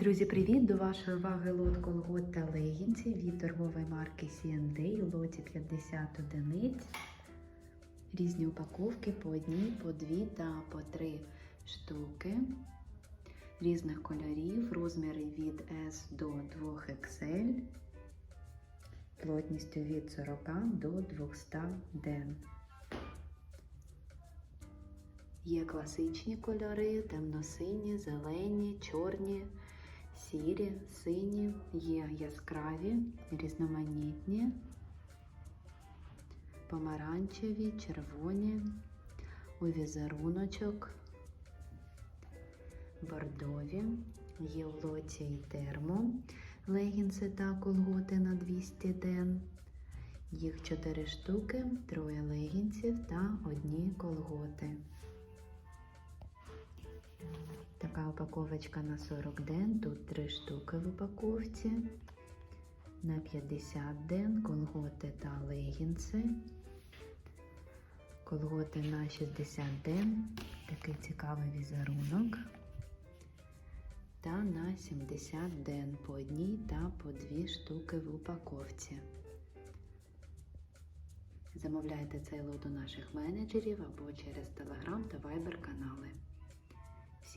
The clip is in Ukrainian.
Друзі, привіт! До вашої уваги лот колгот та легінці від торгової марки C&A у лоті 50 одиниць. Різні упаковки по одній, по дві та по три штуки. Різних кольорів, розміри від S до 2XL, плотністю від 40 до 200 ден. Є класичні кольори, темно-сині, зелені, чорні, сірі, сині, є яскраві, різноманітні, помаранчеві, червоні, у візеруночок, бордові, є в лоті і термо, легінси та колготи на 200 ден. Їх 4 штуки, троє легінців та одні колготи. Така упаковочка на 40 ден, тут 3 штуки в упаковці. На 50 ден колготи та легінси. Колготи на 60 ден, такий цікавий візерунок. Та на 70 ден по одній та по дві штуки в упаковці. Замовляйте цей лот у наших менеджерів або через Telegram та Viber канали.